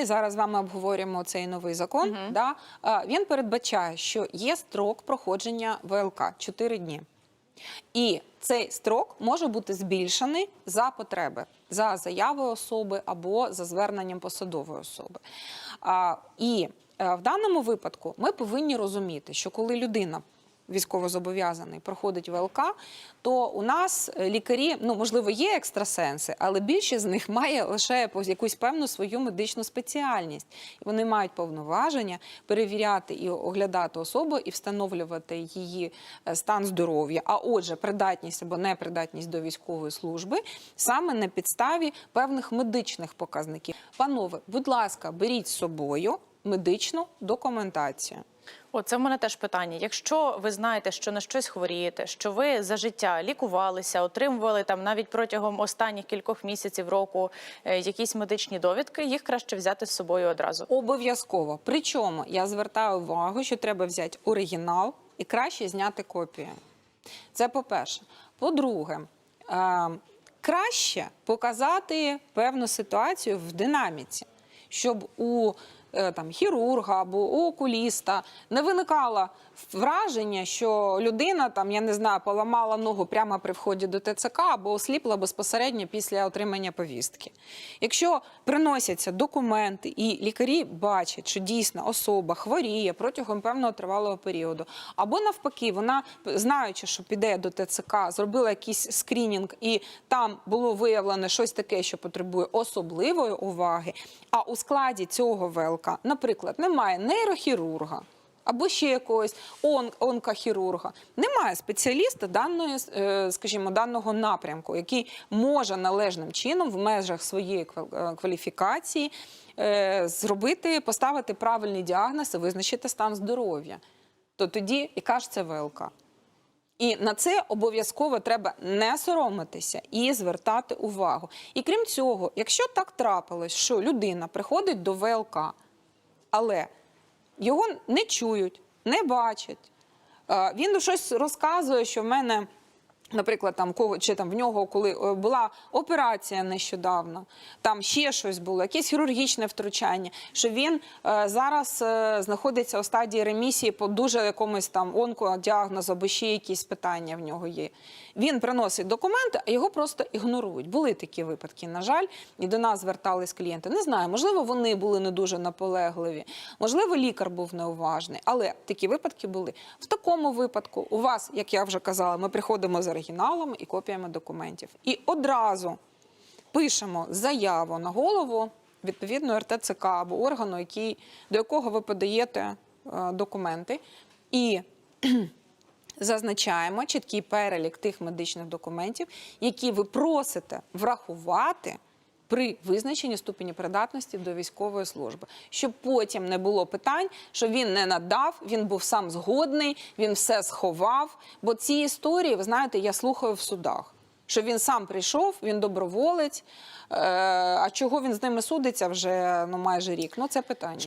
ми зараз з вами обговорюємо цей новий закон. Да, е, він передбачає, що є строк проходження ВЛК 4 дні. І цей строк може бути збільшений за потреби, за заявою особи або за зверненням посадової особи. А, і е, в даному випадку ми повинні розуміти, що коли людина військовозобов'язаний проходить ВЛК, то у нас е, лікарі, ну можливо, є екстрасенси, але більшість з них має лише якусь певну свою медичну спеціальність. Вони мають повноваження перевіряти і оглядати особу і встановлювати її е, стан здоров'я. А отже, придатність або непридатність до військової служби саме на підставі певних медичних показників. Панове, будь ласка, беріть з собою медичну документацію. О, це в мене теж питання. Якщо ви знаєте, що на щось хворієте, що ви за життя лікувалися, отримували там навіть протягом останніх кількох місяців року е, якісь медичні довідки, їх краще взяти з собою одразу. Обов'язково. Причому я звертаю увагу, що треба взяти оригінал і краще зняти копію. Це по-перше. По-друге, е, краще показати певну ситуацію в динаміці, щоб у там, хірурга або окуліста не виникало враження, що людина там, я не знаю, поламала ногу прямо при вході до ТЦК або осліпла безпосередньо після отримання повістки. Якщо приносяться документи і лікарі бачать, що дійсно особа хворіє протягом певного тривалого періоду, або навпаки, вона знаючи, що піде до ТЦК, зробила якийсь скринінг, і там було виявлено щось таке, що потребує особливої уваги. А у складі цього ВЛК, наприклад, немає нейрохірурга. Або ще якогось он, онкохірурга. Немає спеціаліста даної, е, скажімо, даного напрямку, який може належним чином в межах своєї е, кваліфікації е, зробити, поставити правильний діагноз і визначити стан здоров'я. То тоді яка ж це ВЛК? І на це обов'язково треба не соромитися і звертати увагу. І крім цього, якщо так трапилось, що людина приходить до ВЛК, але його не чують, не бачать. Е, Він щось розказує, що в мене, наприклад, там кого чи там в нього, коли е, була операція нещодавно, там ще щось було, якесь хірургічне втручання, що він е, зараз е, знаходиться у стадії ремісії по дуже якомусь там онкодіагнозу, або ще якісь питання в нього є. Він приносить документи, а його просто ігнорують. Були такі випадки, на жаль, і до нас звертались клієнти. Не знаю, можливо, вони були не дуже наполегливі, можливо, лікар був неуважний, але такі випадки були. В такому випадку у вас, як я вже казала, ми приходимо з оригіналами і копіями документів. І одразу пишемо заяву на голову відповідно РТЦК або органу, який, до якого ви подаєте е, документи. І зазначаємо чіткий перелік тих медичних документів, які ви просите врахувати при визначенні ступені придатності до військової служби, щоб потім не було питань, що він не надав, він був сам згодний, він все сховав. Бо ці історії, ви знаєте, я слухаю в судах. Що він сам прийшов, він доброволець. Е, а чого він з ними судиться вже ну майже рік? Ну це питання.